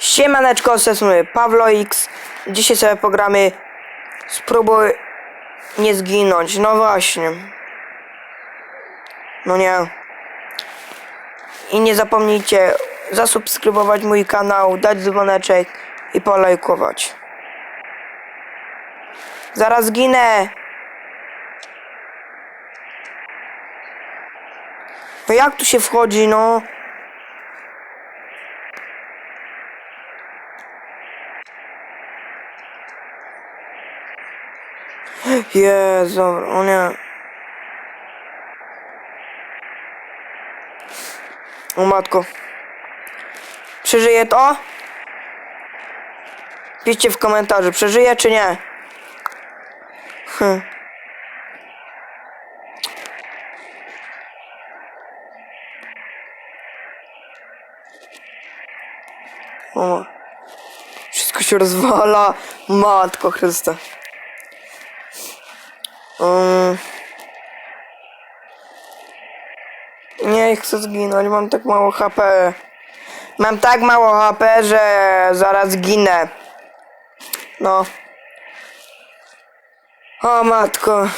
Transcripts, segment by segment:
Siemaneczko, z tej X. Dzisiaj sobie pogramy Spróbuj nie zginąć. No właśnie. No nie. I nie zapomnijcie zasubskrybować mój kanał, dać dzwoneczek i polajkować. Zaraz ginę. No jak tu się wchodzi, no? Jezu, o nie. O matko. Przeżyje to? Piszcie w komentarzu, przeżyje czy nie? Hm. O. Wszystko się rozwala. Matko Chrysta. Um, nie chcę zginąć, mam tak mało HP. Mam tak mało HP, że zaraz ginę. No. O matko.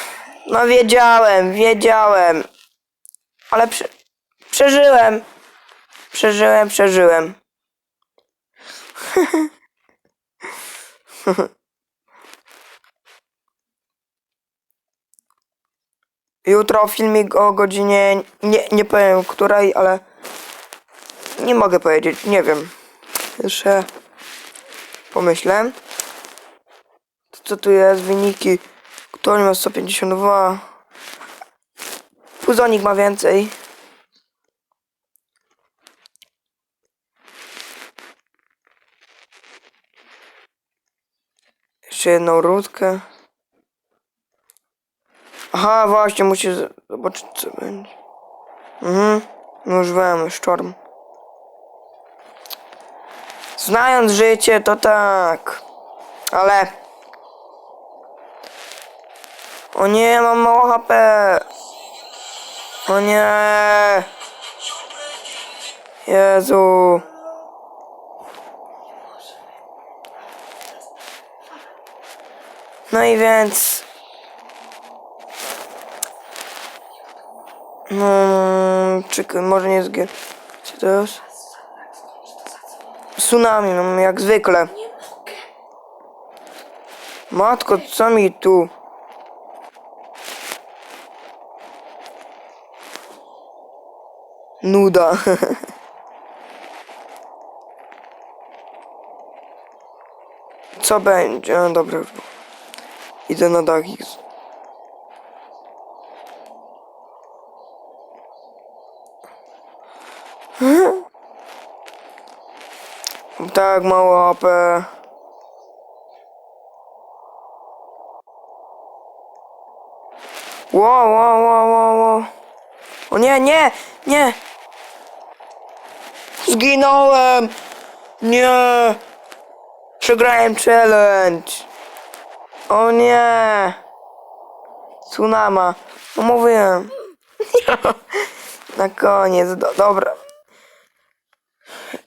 No wiedziałem, wiedziałem. Ale prze przeżyłem. Przeżyłem, przeżyłem. Jutro filmik o godzinie, nie, nie powiem której, ale nie mogę powiedzieć, nie wiem. Jeszcze pomyślę. Co tu jest? Wyniki. Kto nie ma 152? Puzonik ma więcej. Jeszcze jedną rutkę. Aha, właśnie, muszę zobaczyć co będzie. Mhm, no już wiem, sztorm. Znając życie, to tak. Ale... O nie, mam mało HP. O nie. Jezu. No i więc... No, czekaj, może nie zgię... Co to jest? Tsunami, no jak zwykle. Matko, co mi tu? Nuda. Co będzie? No, dobra. Idę na dach Tak, mało AP. Wow, wow, wow, wow. O nie, nie, nie. Zginąłem. Nie. Przegrałem challenge. O nie. Tsunama. No mówiłem. Na koniec, do, dobra.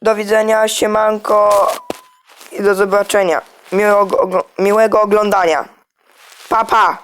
Do widzenia, siemanko i do zobaczenia. Miłego, miłego oglądania. Pa, pa.